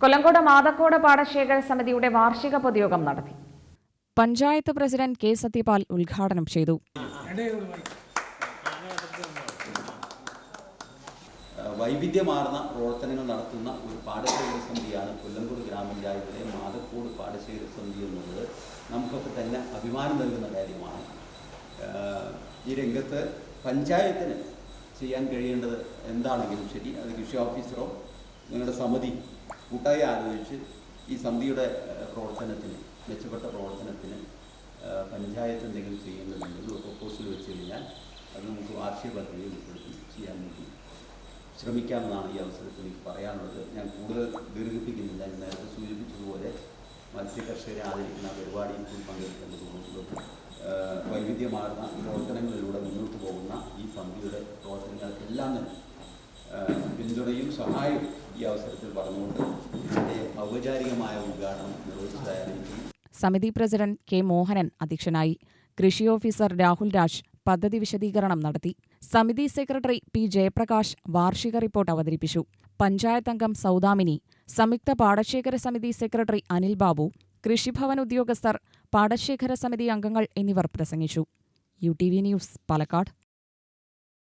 കൊല്ലങ്കോട് മാതക്കോട് പാടശേഖര സമിതിയുടെ വാർഷിക പൊതുയോഗം നടത്തി. പഞ്ചായത്ത് പ്രസിഡന്റ് കെ സത്യപാൽ ഉദ്ഘാടനം ചെയ്തു. വൈവിധ്യമാർന്ന പ്രവർത്തനങ്ങൾ നടത്തുന്ന ഒരു പാടശേഖര സമിതിയാണ് കൊല്ലംകോട് ഗ്രാമപഞ്ചായത്തിലെ മാതക്കോട് പാടശേഖര സമിതി എന്നുള്ളത്. നമുക്കൊക്കെ തന്നെ അഭിമാനം നൽകുന്ന കാര്യമാണ്. ഈ രംഗത്ത് പഞ്ചായത്തിന് ചെയ്യാൻ കഴിയേണ്ടത് എന്താണെങ്കിലും ശരി അത് കൃഷി ഓഫീസറോ നിങ്ങളുടെ സമിതി കൂട്ടായി ആലോചിച്ച് ഈ സമിതിയുടെ പ്രവർത്തനത്തിന് മെച്ചപ്പെട്ട പ്രവർത്തനത്തിന് പഞ്ചായത്ത് എന്തെങ്കിലും ചെയ്യുന്നുണ്ടെങ്കിൽ ഒരു പ്രപ്പോസൽ വെച്ച് കഴിഞ്ഞാൽ അത് നമുക്ക് വാർഷിക പദ്ധതിയിൽ ഉൾപ്പെടുത്തി ചെയ്യാൻ വേണ്ടി ശ്രമിക്കാമെന്നാണ് ഈ അവസരത്തിൽ എനിക്ക് പറയാനുള്ളത്. ഞാൻ കൂടുതൽ ദീർഘിപ്പിക്കുന്നില്ല. ഞാൻ നേരത്തെ സൂചിപ്പിച്ചതുപോലെ മത്സ്യ കർഷകരെ ആദരിക്കുന്ന പരിപാടിയിൽ കൂടി പങ്കെടുക്കേണ്ടതുകൊണ്ടും വൈവിധ്യമാർന്ന പ്രവർത്തനങ്ങളിലൂടെ മുന്നോട്ട് പോകുന്ന ഈ സമിതിയുടെ പ്രവർത്തനങ്ങൾക്കെല്ലാം തന്നെ പിന്തുണയും സഹായവും ഈ അവസരത്തിൽ പറഞ്ഞുകൊണ്ട് ഔപചാരികമായ ഉദ്ഘാടനം നിർവഹിച്ചതായിരുന്നു. സമിതി പ്രസിഡന്റ് കെ മോഹനൻ അധ്യക്ഷനായി കൃഷി ഓഫീസർ രാഹുൽ രാജ് പദ്ധതി വിശദീകരണം നടത്തി. സമിതി സെക്രട്ടറി പി ജയപ്രകാശ് വാർഷിക റിപ്പോർട്ട് അവതരിപ്പിച്ചു. പഞ്ചായത്ത് അംഗം സൗദാമിനി സംയുക്ത പാടശേഖര സമിതി സെക്രട്ടറി അനിൽ ബാബു കൃഷിഭവൻ ഉദ്യോഗസ്ഥർ പാടശേഖര സമിതി അംഗങ്ങൾ എന്നിവർ പ്രസംഗിച്ചു. U T V news Palakkad.